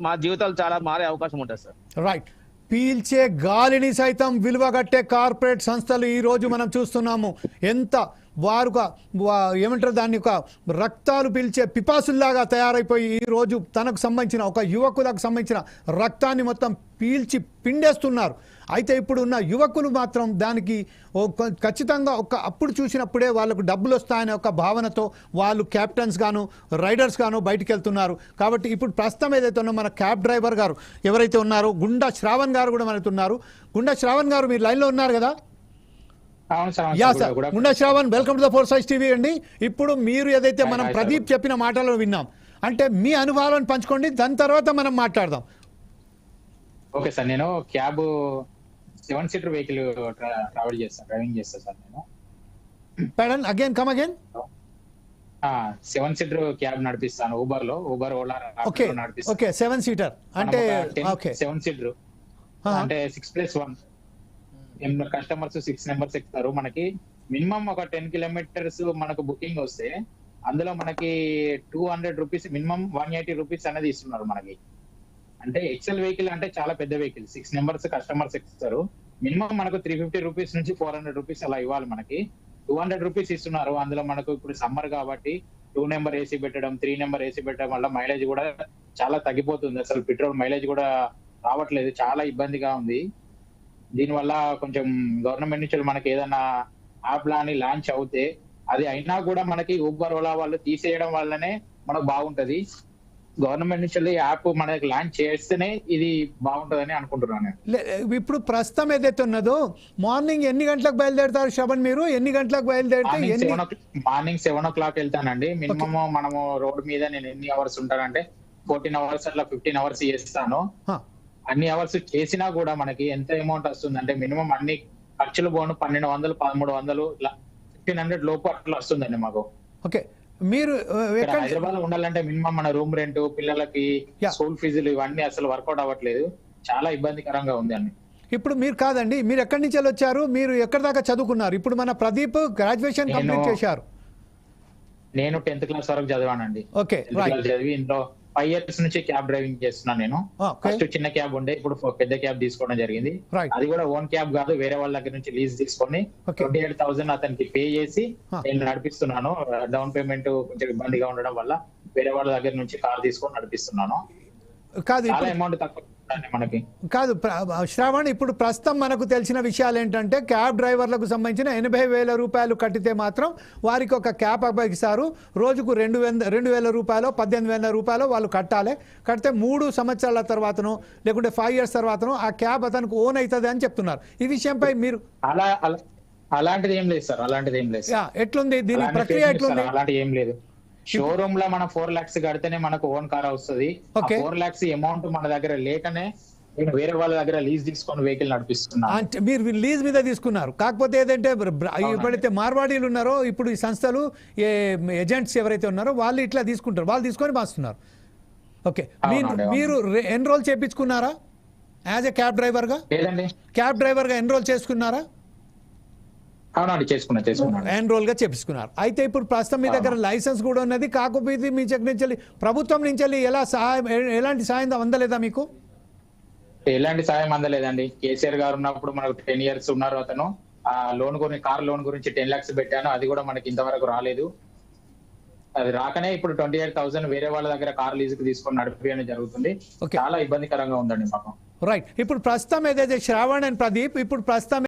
మా జీవితాలు చాలా మారే అవకాశం ఉంటుంది సార్. రైట్ పీల్చే గాలిని సైతం విలువగట్టే కార్పొరేట్ సంస్థలు ఈ రోజు మనం చూస్తున్నాము. ఎంత వారు ఒక- ఏమంటారు? దాన్ని ఒక రక్తాలు పీల్చే పిపాసుల్లాగా తయారైపోయి ఈ రోజు తనకు సంబంధించిన ఒక యువకులకు సంబంధించిన రక్తాన్ని మొత్తం పీల్చి పిండేస్తున్నారు. అయితే ఇప్పుడు ఉన్న యువకులు మాత్రం దానికి ఒక ఖచ్చితంగా ఒక అప్పుడు చూసినప్పుడే వాళ్ళకు డబ్బులు వస్తాయనే ఒక భావనతో వాళ్ళు క్యాప్టెన్స్ గాను రైడర్స్ గాను బయటికి వెళ్తున్నారు కాబట్టి ఇప్పుడు ప్రస్తుతం ఏదైతే ఉన్నో మన క్యాబ్ డ్రైవర్ గారు ఎవరైతే ఉన్నారో గుండా శ్రావణ్ గారు కూడా మనతో ఉన్నారు. గుండా శ్రావణ్ గారు మీరు లైన్లో ఉన్నారు కదా? Yeah sir. Shravan welcome to the four size TV అండి. ఇప్పుడు మీరు ఏదైతే మనం ప్రదీప్ చెప్పిన మాటలు విన్నాం అంటే మీ అనుభవాలను పంచుకోండి దాని తర్వాత మనం మాట్లాడదాం. ఓకే సార్ నేను cab seven seater vehicle travel చేస్తాను డ్రైవింగ్ చేస్తాను సార్ నేను. Pedana again come again seven seater cab నడిపిస్తాను ఊబర్లో ఊబర్ ఓలా ఓకే నడిపిస్తాను. Okay seven seater. అంటే సెవెన్ సీటర్. అంటే six plus one. Customers six numbers ఎక్కుతారు. మనకి మినిమం ఒక టెన్ కిలోమీటర్స్ మనకు బుకింగ్ వస్తే అందులో మనకి two hundred rupees minimum one eighty rupees అనేది ఇస్తున్నారు మనకి. అంటే ఎక్సెల్ వెహికల్ అంటే చాలా పెద్ద వెహికల్ సిక్స్ నెంబర్స్ కస్టమర్స్ ఎక్కుతారు. మినిమం మనకు త్రీ ఫిఫ్టీ రూపీస్ నుంచి ఫోర్ హండ్రెడ్ రూపీస్ అలా ఇవ్వాలి మనకి. టూ హండ్రెడ్ రూపీస్ ఇస్తున్నారు. అందులో మనకు ఇప్పుడు సమ్మర్ కాబట్టి టూ నెంబర్ ఏసీ పెట్టడం త్రీ నెంబర్ ఏసీ పెట్టడం వల్ల మైలేజ్ కూడా చాలా తగ్గిపోతుంది. అసలు పెట్రోల్ మైలేజ్ కూడా రావట్లేదు. చాలా ఇబ్బందిగా ఉంది. దీనివల్ల కొంచెం గవర్నమెంట్ నుంచి మనకి ఏదైనా యాప్ లాని లాంచ్ అవుతే అది అయినా కూడా మనకి ఊబర్ ఓలా వాళ్ళు తీసేయడం వల్లనే మనకు బాగుంటది. గవర్నమెంట్ నుంచి యాప్ మనకి లాంచ్ చేస్తేనే ఇది బాగుంటదని అనుకుంటున్నాను ఇప్పుడు ప్రస్తుతం ఏదైతే ఉన్నదో మార్నింగ్ ఎన్ని గంటలకు బయలుదేరుతారు శబన్ మీరు? ఎన్ని గంటలకు బయలుదేరితే మార్నింగ్ సెవెన్ ఓ క్లాక్ వెళ్తానండి. మినిమం మనము రోడ్ మీద నేను ఎన్ని అవర్స్ ఉంటానంటే ఫోర్టీన్ అవర్స్ అట్లా ఫిఫ్టీన్ అవర్స్ చేస్తాను. అన్ని అవర్స్ చేసినా కూడా మనకి ఎంత అమౌంట్ వస్తుంది? అంటే మినిమం అన్ని ఖర్చులు పోను పన్నెండు వందలు పదమూడు వందలు ఇట్లా ఫిఫ్టీన్ హండ్రెడ్ లోపు అట్లా వస్తుందండి మాకు. ఓకే. మీరు హైదరాబాద్లో ఉండాలంటే మినిమం మన రూమ్ రెంట్ పిల్లలకి. స్కూల్ ఫీజులు ఇవన్నీ అసలు వర్కౌట్ అవ్వట్లేదు. చాలా ఇబ్బందికరంగా ఉంది అండి. ఇప్పుడు మీరు కాదండి మీరు ఎక్కడి నుంచి వచ్చారు? మీరు ఎక్కడి దాకా చదువుకున్నారు? ఇప్పుడు మన ప్రదీప్ గ్రాడ్యుయేషన్ కంప్లీట్ చేశారు. నేను టెన్త్ క్లాస్ వరకు చదివానండి. ఓకే చదివి ఇంట్లో ఫైవ్ ఇయర్స్ నుంచి క్యాబ్ డ్రైవింగ్ చేస్తున్నాను నేను ఫస్ట్ చిన్న క్యాబ్ ఉండే ఇప్పుడు పెద్ద క్యాబ్ తీసుకోవడం జరిగింది. అది కూడా ఓన్ క్యాబ్ కాదు వేరే వాళ్ళ దగ్గర నుంచి లీజ్ తీసుకొని. ట్వంటీ ఎయిట్ థౌసండ్ అతనికి పే చేసి Huh. నేను నడిపిస్తున్నాను డౌన్ పేమెంట్ కొంచెం ఇబ్బందిగా ఉండడం వల్ల వేరే వాళ్ళ దగ్గర నుంచి కార్ తీసుకొని నడిపిస్తున్నాను కాదు అమౌంట్ తక్కువ మనకి. కాదు శ్రావణ్ ఇప్పుడు ప్రస్తుతం మనకు తెలిసిన విషయాలు ఏంటంటే క్యాబ్ డ్రైవర్లకు సంబంధించిన ఎనభై వేల రూపాయలు కట్టితే మాత్రం వారికి ఒక క్యాబ్ అప్పగిస్తారు. రోజుకు రెండు వేల రెండు వేల రూపాయలు పద్దెనిమిది వేల రూపాయలు వాళ్ళు కట్టాలి. కడితే మూడు సంవత్సరాల తర్వాతను లేకుంటే ఫైవ్ ఇయర్స్ తర్వాతను ఆ క్యాబ్ అతనికి ఓన్ అవుతుంది అని చెప్తున్నారు. ఈ విషయంపై మీరు అలా అలా- అలాంటిది ఏం లేదు సార్ అలాంటిది ఏం లేదు ఎట్లుంది? దీని ప్రక్రియ ఎట్లుంది చేస్తారు, అలాంటి ఏం లేదు. షోరూమ్లో మనం ఫోర్ లాక్స్ కడితేనే మనకు ఓన్ కార్ వస్తుంది. ఫోర్ లాక్స్ అమౌంట్ మన దగ్గర లేకనే నేను వేరే వాళ్ళ దగ్గర లీజ్ తీసుకొని వెహికల్ నడిపిస్తున్నా. అంటే మీరు లీజ్ మీద తీసుకున్నారు. కాకపోతే ఏదంటే ఎప్పుడైతే మార్వాడీలు ఉన్నారో ఇప్పుడు ఈ సంస్థలు ఏజెంట్స్ ఎవరైతే ఉన్నారో వాళ్ళు ఇట్లా తీసుకుంటారు. వాళ్ళు తీసుకొని మాస్తున్నారు ఓకే మీరు ఎన్రోల్ చేపించుకున్నారా? యాజ్ ఎ క్యాబ్ డ్రైవర్గా లేదండి క్యాబ్ డ్రైవర్గా ఎన్రోల్ చేసుకున్నారా? అవునండి చేసుకున్నా చేసుకున్నాను ఎన్రోల్గా చేపించుకున్నారు. అయితే ఇప్పుడు ప్రస్తుతం మీ దగ్గర లైసెన్స్ కూడా ఉన్నది. కాకపోతే మీ దగ్గర నుంచి ప్రభుత్వం నుంచి ఎలా సహాయం ఎలాంటి సహాయం అందలేదా మీకు? ఎలాంటి సాయం అందలేదండి. కేసీఆర్ గారు ఉన్నప్పుడు మనకు టెన్ ఇయర్స్ ఉన్నారు అతను. ఆ లోన్ గురించి కార్ లోన్ గురించి టెన్ లాక్స్ పెట్టాను. అది కూడా మనకి ఇంతవరకు రాలేదు. అది రాకనే ఇప్పుడు ట్వంటీ ఎయిట్ థౌసండ్ వేరే వాళ్ళ దగ్గర కార్ లీజ్కి తీసుకొని నడిపియడం జరుగుతుంది. చాలా ఇబ్బందికరంగా ఉందండి మాకు రైట్ ఇప్పుడు ప్రస్తుతం ఏదైతే శ్రావణ్ అండ్ ప్రదీప్ ఇప్పుడు ప్రస్తుతం